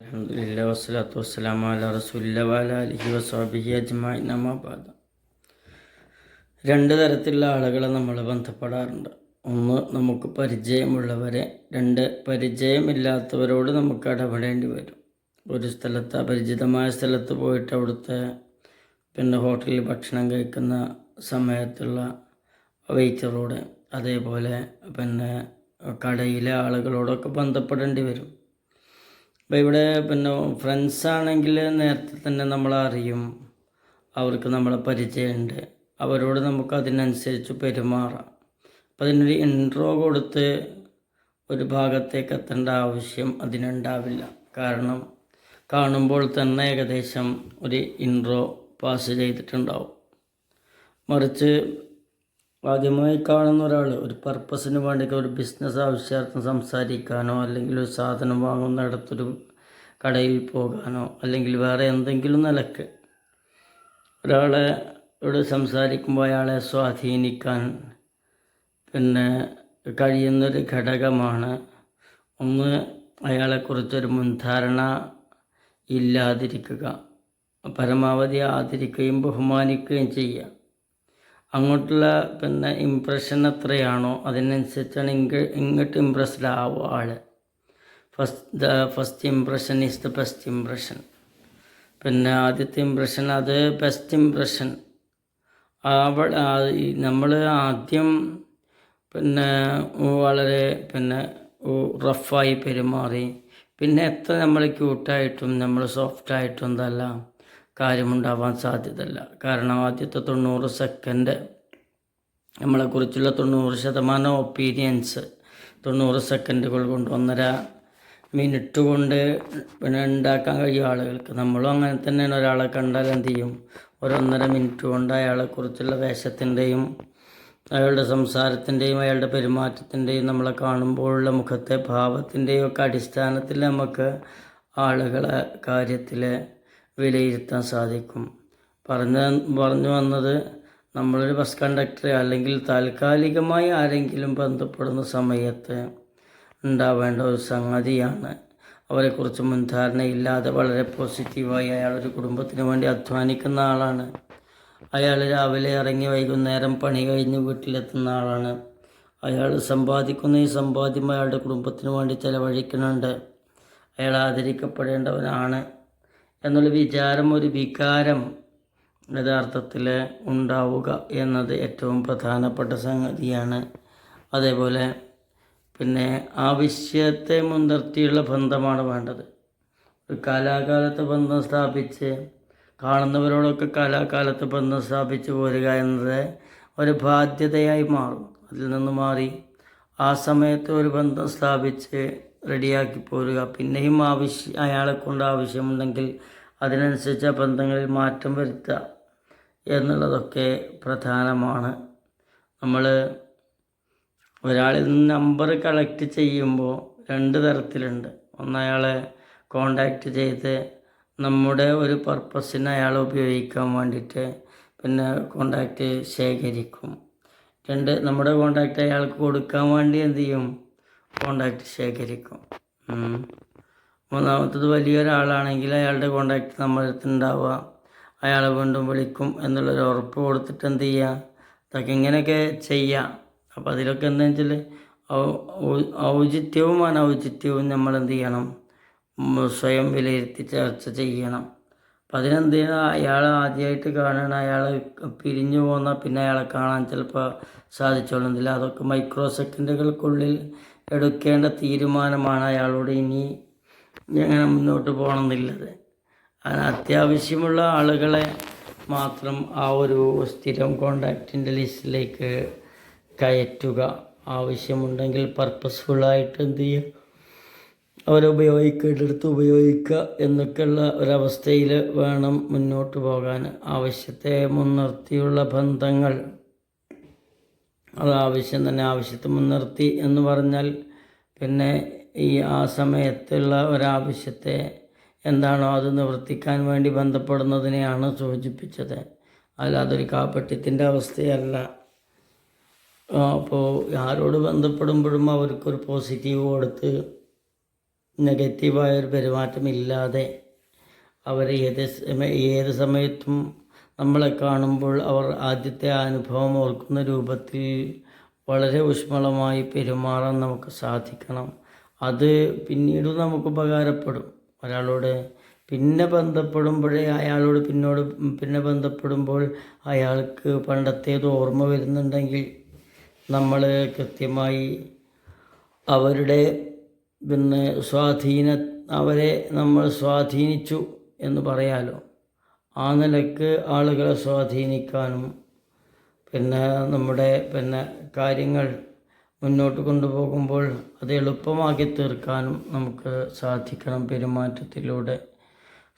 അലഹമുല്ല വസ്സലാത്തു വസ്സലാം അല റസൂല്ല വാല അലഹി വസ്വാബിഹി അജ്മായി നമാബാദ രണ്ട് തരത്തിലുള്ള ആളുകളെ നമ്മൾ ബന്ധപ്പെടാറുണ്ട്. ഒന്ന് നമുക്ക് പരിചയമുള്ളവരെ. രണ്ട് പരിചയമില്ലാത്തവരോട് നമുക്ക് ഇടപെടേണ്ടി വരും. ഒരു സ്ഥലത്ത് അപരിചിതമായ സ്ഥലത്ത് പോയിട്ട് അവിടുത്തെ പിന്നെ ഹോട്ടലിൽ ഭക്ഷണം കഴിക്കുന്ന സമയത്തുള്ള വെയിറ്ററോട് അതേപോലെ പിന്നെ കടയിലെ ആളുകളോടൊക്കെ ബന്ധപ്പെടേണ്ടി വരും. അപ്പോൾ ഇവിടെ പിന്നെ ഫ്രണ്ട്സ് ആണെങ്കിൽ നേരത്തെ തന്നെ നമ്മൾ അറിയും. അവർക്ക് നമ്മളെ പരിചയമുണ്ട്. അവരോട് നമുക്ക് അതിനനുസരിച്ച് പെരുമാറാം. അപ്പം അതിനൊരു ഇൻട്രോ കൊടുത്ത് ഒരു ഭാഗത്തേക്ക് എത്തേണ്ട ആവശ്യം അതിനുണ്ടാവില്ല. കാരണം കാണുമ്പോൾ തന്നെ ഏകദേശം ഒരു ഇൻട്രോ പാസ് ചെയ്തിട്ടുണ്ടാവും. മറിച്ച് ആദ്യമായി കാണുന്ന ഒരാൾ ഒരു പർപ്പസിന് വേണ്ടി ഒരു ബിസിനസ് ആവശ്യാർത്ഥം സംസാരിക്കാനോ അല്ലെങ്കിൽ ഒരു സാധനം വാങ്ങുന്ന വാങ്ങുന്നിടത്തൊരു കടയിൽ പോകാനോ അല്ലെങ്കിൽ വേറെ എന്തെങ്കിലും നിലയ്ക്ക് ഒരാളെ ഇവിടെ സംസാരിക്കുമ്പോൾ അയാളെ സ്വാധീനിക്കാൻ പിന്നെ കഴിയുന്നൊരു ഘടകമാണ്. ഒന്ന് അയാളെക്കുറിച്ചൊരു മുൻധാരണ ഇല്ലാതിരിക്കുക. പരമാവധി ആദരിക്കുകയും ബഹുമാനിക്കുകയും ചെയ്യുക. അങ്ങോട്ടുള്ള പിന്നെ ഇമ്പ്രഷൻ എത്രയാണോ അതിനനുസരിച്ചാണ് ഇങ്ങ ഇങ്ങോട്ട് ഇമ്പ്രസ്ഡ് ആവുക ആൾ first the first impression is the best impression പിന്നെ ആദ്യത്തെ ഇമ്പ്രഷൻ അത് ബെസ്റ്റ് ഇമ്പ്രഷൻ അവൾ നമ്മൾ ആദ്യം പിന്നെ വളരെ പിന്നെ റഫായി പെരുമാറി. പിന്നെ എത്ര നമ്മൾ ക്യൂട്ടായിട്ടും നമ്മൾ സോഫ്റ്റായിട്ടും എന്തെല്ലാം കാര്യമുണ്ടാവാൻ സാധ്യതയില്ല. കാരണം ആദ്യത്തെ തൊണ്ണൂറ് സെക്കൻഡ് നമ്മളെക്കുറിച്ചുള്ള തൊണ്ണൂറ് ശതമാനം ഒപ്പീനിയൻസ് തൊണ്ണൂറ് സെക്കൻഡുകൾ കൊണ്ട് ഒന്നര മിനിറ്റ് കൊണ്ട് പിന്നെ ഉണ്ടാക്കാൻ കഴിയും ആളുകൾക്ക്. നമ്മളും അങ്ങനെ തന്നെയാണ്. ഒരാളെ കണ്ടാൽ എന്ത് ചെയ്യും? ഒരൊന്നര മിനിറ്റ് കൊണ്ട് അയാളെക്കുറിച്ചുള്ള വേഷത്തിന്റെയും അയാളുടെ സംസാരത്തിന്റെയും അയാളുടെ പെരുമാറ്റത്തിന്റെയും നമ്മളെ കാണുമ്പോഴുള്ള മുഖത്തെ ഭാവത്തിന്റെയും ഒക്കെ അടിസ്ഥാനത്തിൽ നമുക്ക് ആളുകളെ കാര്യത്തിൽ വിലയിരുത്താൻ സാധിക്കും. പറഞ്ഞ പറഞ്ഞു വന്നത് നമ്മളൊരു ബസ് കണ്ടക്ടറെ അല്ലെങ്കിൽ താൽക്കാലികമായി ആരെങ്കിലും ബന്ധപ്പെടുന്ന സമയത്ത് ഉണ്ടാവേണ്ട ഒരു സംഗതിയാണ്. അവരെക്കുറിച്ച് മുൻധാരണയില്ലാതെ വളരെ പോസിറ്റീവായി അയാളൊരു കുടുംബത്തിന് വേണ്ടി അധ്വാനിക്കുന്ന ആളാണ്. അയാൾ രാവിലെ ഇറങ്ങി വൈകുന്നേരം പണി കഴിഞ്ഞ് വീട്ടിലെത്തുന്ന ആളാണ്. അയാൾ സമ്പാദിക്കുന്ന ഈ സമ്പാദ്യം അയാളുടെ കുടുംബത്തിന് വേണ്ടി ചിലവഴിക്കുന്നുണ്ട്. അയാൾ ആദരിക്കപ്പെടേണ്ടവനാണ്. എന്നുള്ള വിചാരം ഒരു വികാരം യഥാർത്ഥത്തിൽ ഉണ്ടാവുക എന്നത് ഏറ്റവും പ്രധാനപ്പെട്ട സംഗതിയാണ്. അതേപോലെ പിന്നെ ആവശ്യത്തെ മുൻനിർത്തിയുള്ള ബന്ധമാണ് വേണ്ടത്. ഒരു കാലാകാലത്ത് ബന്ധം സ്ഥാപിച്ച് കാണുന്നവരോടൊക്കെ കാലാകാലത്ത് ബന്ധം സ്ഥാപിച്ച് പോരുക എന്നത് ഒരു ബാധ്യതയായി മാറും. അതിൽ നിന്ന് മാറി ആ സമയത്ത് ഒരു ബന്ധം സ്ഥാപിച്ച് റെഡിയാക്കി പോരുക. പിന്നെയും ആവശ്യം അയാളെ കൊണ്ട് ആവശ്യമുണ്ടെങ്കിൽ അതിനനുസരിച്ച് ബന്ധങ്ങളിൽ മാറ്റം വരുത്തുക എന്നുള്ളതൊക്കെ പ്രധാനമാണ്. നമ്മൾ ഒരാളിൽ നിന്ന് നമ്പർ കളക്ട് ചെയ്യുമ്പോൾ രണ്ട് തരത്തിലുണ്ട്. ഒന്ന് അയാളെ കോണ്ടാക്റ്റ് ചെയ്ത് നമ്മുടെ ഒരു പർപ്പസിന് അയാളെ ഉപയോഗിക്കാൻ വേണ്ടിയിട്ട് പിന്നെ കോണ്ടാക്റ്റ് ശേഖരിക്കും. രണ്ട് നമ്മുടെ കോണ്ടാക്റ്റ് അയാൾക്ക് കൊടുക്കാൻ വേണ്ടി എന്ത് ചെയ്യും? കോണ്ടാക്റ്റ് ശേഖരിക്കും. മൂന്നാമത്തത് വലിയൊരാളാണെങ്കിൽ അയാളുടെ കോണ്ടാക്റ്റ് നമ്മുടെ അടുത്ത് ഉണ്ടാവുക അയാളെ വീണ്ടും വിളിക്കും എന്നുള്ളൊരു ഉറപ്പ് കൊടുത്തിട്ട് എന്ത് ചെയ്യുക? അതൊക്കെ ഇങ്ങനെയൊക്കെ ചെയ്യാം അപ്പോൾ അതിലൊക്കെ എന്താ വെച്ചാൽ ഔചിത്യവും അനൗചിത്യവും നമ്മൾ എന്ത് ചെയ്യണം സ്വയം വിലയിരുത്തി ചർച്ച ചെയ്യണം. അപ്പം അതിനെന്ത് ചെയ്യണം? അയാൾ ആദ്യമായിട്ട് കാണണം അയാൾ പിരിഞ്ഞു പോന്നാൽ പിന്നെ അയാളെ കാണാൻ ചിലപ്പോൾ സാധിച്ചോളുന്നില്ല അതൊക്കെ മൈക്രോ സെക്കൻഡുകൾക്കുള്ളിൽ എടുക്കേണ്ട തീരുമാനമാണ് അയാളോട് ഇനി എങ്ങനെ മുന്നോട്ട് പോകണമെന്നുള്ളത് അത്യാവശ്യമുള്ള ആളുകളെ മാത്രം ആ ഒരു സ്ഥിരം കോണ്ടാക്റ്റിന്റെ ലിസ്റ്റിലേക്ക് കയറ്റുക ആവശ്യമുണ്ടെങ്കിൽ പർപ്പസ്ഫുള്ളായിട്ട് എന്ത് ചെയ്യുക അവരെ ഉപയോഗിക്കേണ്ടടുത്ത് ഉപയോഗിക്കുക എന്നൊക്കെയുള്ള ഒരവസ്ഥയിൽ വേണം മുന്നോട്ട് പോകാൻ. ആവശ്യത്തെ മുൻനിർത്തിയുള്ള ബന്ധങ്ങൾ അത് ആവശ്യം തന്നെ ആവശ്യത്തെ മുൻനിർത്തി എന്ന് പറഞ്ഞാൽ പിന്നെ ഈ ആ സമയത്തുള്ള ഒരാവശ്യത്തെ എന്താണോ അത് നിവർത്തിക്കാൻ വേണ്ടി ബന്ധപ്പെടുന്നതിനെയാണ് സൂചിപ്പിച്ചത്. അല്ലാതൊരു കാപ്പട്യത്തിന്റെ അവസ്ഥയല്ല. അപ്പോൾ ആരോട് ബന്ധപ്പെടുമ്പോഴും അവർക്കൊരു പോസിറ്റീവ് കൊടുത്ത് നെഗറ്റീവായൊരു പെരുമാറ്റമില്ലാതെ അവർ ഏത് ഏത് സമയത്തും നമ്മളെ കാണുമ്പോൾ അവർ ആദ്യത്തെ അനുഭവം ഓർക്കുന്ന രൂപത്തിൽ വളരെ ഊഷ്മളമായി പെരുമാറാൻ നമുക്ക് സാധിക്കണം. അത് പിന്നീട് നമുക്ക് ഉപകാരപ്പെടും. ഒരാളോട് പിന്നെ ബന്ധപ്പെടുമ്പോഴേ അയാളോട് പിന്നോട് പിന്നെ ബന്ധപ്പെടുമ്പോൾ അയാൾക്ക് പണ്ടത്തേത് ഓർമ്മ വരുന്നുണ്ടെങ്കിൽ നമ്മൾ കൃത്യമായി അവരുടെ പിന്നെ സ്വാധീന അവരെ നമ്മൾ സ്വാധീനിച്ചു എന്ന് പറയാലോ. ആ നിലയ്ക്ക് ആളുകളെ സ്വാധീനിക്കാനും പിന്നെ നമ്മുടെ പിന്നെ കാര്യങ്ങൾ മുന്നോട്ട് കൊണ്ടുപോകുമ്പോൾ അത് എളുപ്പമാക്കി തീർക്കാനും നമുക്ക് സാധിക്കണം പെരുമാറ്റത്തിലൂടെ.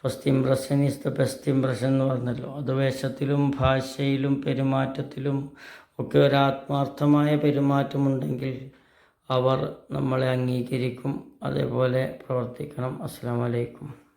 First impression is the best impression എന്ന് പറഞ്ഞല്ലോ. അത് വേഷത്തിലും ഭാഷയിലും പെരുമാറ്റത്തിലും ഒക്കെ ഒരു ആത്മാർത്ഥമായ പെരുമാറ്റമുണ്ടെങ്കിൽ അവർ നമ്മളെ അംഗീകരിക്കും അതേപോലെ പ്രവർത്തിക്കണം. അസ്സാം വലൈക്കും